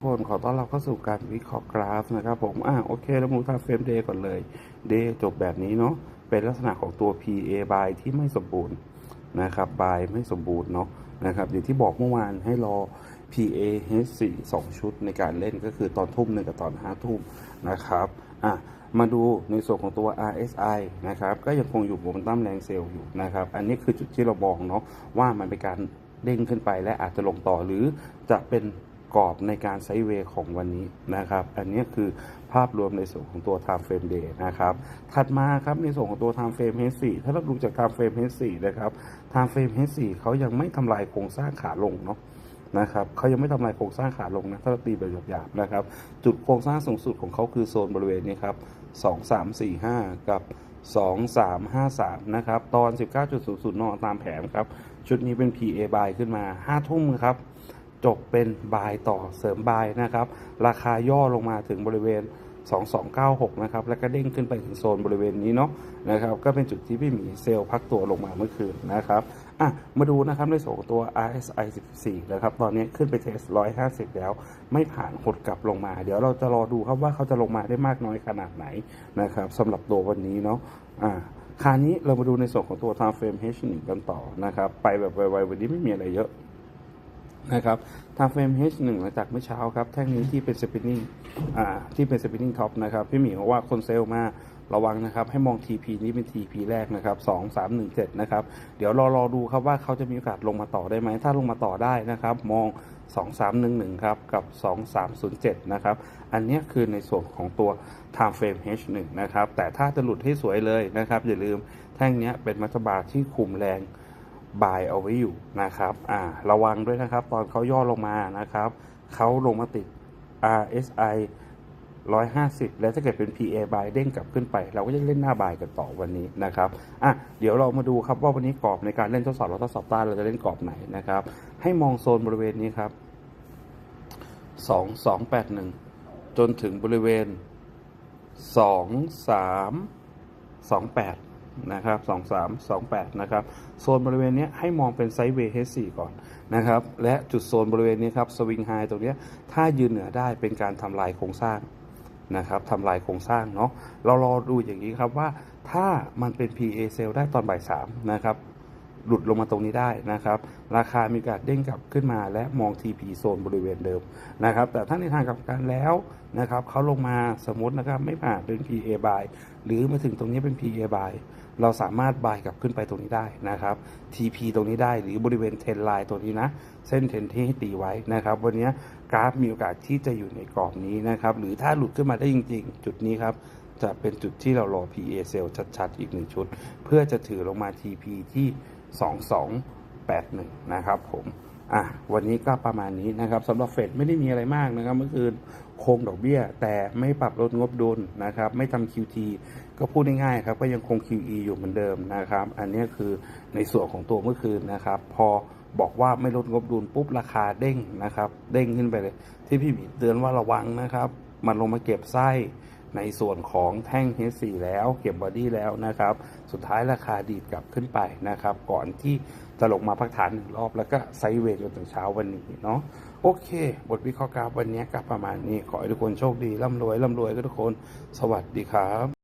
ทุกคนขอต้อนรับเข้าสู่การวิเคราะห์กราฟนะครับผม อะโอเคเรามาดูทาเฟรมเดย์ก่อนเลย เดย์จบแบบนี้เนาะ เป็นลักษณะของตัว PA buy ที่ไม่สมบูรณ์นะครับ buy ไม่สมบูรณ์เนาะนะครับ อย่างที่บอกเมื่อวานให้รอ PA H4 2 ชุดในการเล่นก็คือตอนทุ่มหนึ่งกับตอนห้าทุ่มนะครับ อะมาดูในส่วนของตัว RSI นะครับ ก็ยังคงอยู่โมเมนตั้มแรงเซลล์อยู่นะครับ อันนี้คือจุดที่เราบอกเนาะว่ามันเป็นการเด้งขึ้นไปและอาจจะลงต่อหรือจะเป็น กรอบในการไซด์เวย์ของวันนี้นะครับ อันนี้คือภาพรวมในส่วนของตัว time frame day นะครับ ถัดมาครับในส่วนของตัว time frame H4 ถ้าเราดูจาก time frame H4 นะครับ time frame H4 เขายังไม่ทำลายโครงสร้างขาลงเนาะนะครับเขายังไม่ทำลายโครงสร้างขาลงนะ ถ้าเราตีแบบหยาบๆนะครับ จุดโครงสร้างสูงสุดของเขาคือโซนบริเวณนี้ครับ 2 3 4 5 กับ 2 3 5 3 นะครับ ตอน 19.00นตามแผนครับ ชุดนี้เป็น PA buy ขึ้นมา 5 ทุ่มครับ จบเป็นบายต่อเสริมบายนะครับ ราคาย่อลงมาถึงบริเวณ 2296 นะครับ แล้วก็เด้งขึ้นไปถึงโซนบริเวณนี้เนาะนะครับ ก็เป็นจุดที่พี่หมีเซลล์พักตัวลงมาเมื่อคืนนะครับ อะ มาดูนะครับในส่วนของตัว RSI 14 นะครับ ตอนนี้ขึ้นไปเทส 150 แล้ว ไม่ผ่านหดกลับลงมา เดี๋ยวเราจะรอดูครับว่าเขาจะลงมาได้มากน้อยขนาดไหนนะครับสำหรับตัววันนี้เนาะ อ่าคราวนี้เรามาดูในส่วนของตัว time frame H1 กันต่อนะครับ ไปแบบไวๆวันนี้ไม่มีอะไรเยอะ นะครับทางเฟรม H1 หลังจากเมื่อเช้าครับ แท่งนี้ที่เป็นสปินนิ่งอ่าที่เป็นสปินนิ่งท็อปนะครับ พี่หมีบอกว่าคนเซลล์มาระวังนะครับ ให้มอง TP นี้เป็น TP แรกนะครับ 2 3 1 7 นะครับ เดี๋ยวรอรอดูครับว่าเขาจะมีโอกาสลงมาต่อได้ไหม ถ้าลงมาต่อได้นะครับ มอง 2 3 1 1 ครับ กับ 2 3 0 7 นะครับ อันนี้คือในส่วนของตัว time frame H1 นะครับ แต่ถ้าจะหลุดให้สวยเลยนะครับ อย่าลืมแท่งนี้เป็นมัตบาที่คุมแรง บายเอาไว้อยู่นะครับอ่าระวังด้วยนะครับ ตอนเขาย่อลงมานะครับเขาลงมาติด RSI 150 แล้วถ้าเกิดเป็น PA บายเด้งกลับขึ้นไป เราก็จะเล่นหน้าบายกันต่อวันนี้นะครับอะเดี๋ยวเรามาดูครับว่าวันนี้กรอบในการเล่นทดสอบเราทดสอบต้านเราจะเล่นกรอบไหนนะครับ ให้มองโซนบริเวณนี้ครับ 2281 จนถึงบริเวณ 2328 นะครับ2328นะครับโซนบริเวณนี้ให้มองเป็นไซด์เวย์ H4 ก่อนนะครับและจุดโซนบริเวณนี้ครับสวิงไฮตรงนี้ถ้ายืนเหนือได้เป็นการทำลายโครงสร้างนะครับทำลายโครงสร้างเนาะเรารอดูอย่างนี้ครับว่าถ้ามันเป็น PA sell ได้ตอนบ่าย3นะครับ หลุดลงมาตรงนี้ได้นะครับ ราคามีการเด้งกลับขึ้นมาและมอง TP โซนบริเวณเดิมนะครับ แต่ถ้าในทางกลับกันแล้วนะครับเขาลงมาสมมตินะครับไม่ผ่านเป็น PA buy หรือมาถึงตรงนี้เป็น PA buy เราสามารถบายกลับขึ้นไปตรงนี้ได้นะครับ TP ตรงนี้ได้หรือบริเวณเทนไลน์ตัวนี้นะ เส้นเทนที่ให้ตีไว้นะครับ วันนี้กราฟมีโอกาสที่จะอยู่ในกรอบนี้นะครับ หรือถ้าหลุดขึ้นมาได้จริง ๆ จุดนี้ครับจะเป็นจุดที่เรารอ PA sell ชัดๆ อีกหนึ่งชุด เพื่อจะถือลงมา TP ที่ 2281 นะครับผมอะวันนี้ก็ประมาณนี้นะครับสำหรับเฟดไม่ได้มีอะไรมากนะครับ เมื่อคืนคงดอกเบี้ย แต่ไม่ปรับลดงบดุลนะครับ ไม่ทำ QT ก็พูดง่ายๆครับ ก็ยังคง QE อยู่เหมือนเดิมนะครับ อันนี้คือในส่วนของตัวเมื่อคืนนะครับ พอบอกว่าไม่ลดงบดุลปุ๊บราคาเด้งนะครับ เด้งขึ้นไปเลย ที่พี่หมีเตือนว่าระวังนะครับ มันลงมาเก็บไส้ ในส่วนของแท่ง H4 แล้วเก็บบอดี้แล้วนะครับ สุดท้ายราคาดีดกลับขึ้นไปนะครับ ก่อนที่จะลงมาพักฐานหนึ่งรอบแล้วก็ไซด์เวย์จนถึงเช้าวันนี้เนาะโอเค บทวิเคราะห์กราฟวันนี้ก็ประมาณนี้ ขอให้ทุกคนโชคดีร่ำรวยร่ำรวยกันทุกคน สวัสดีครับ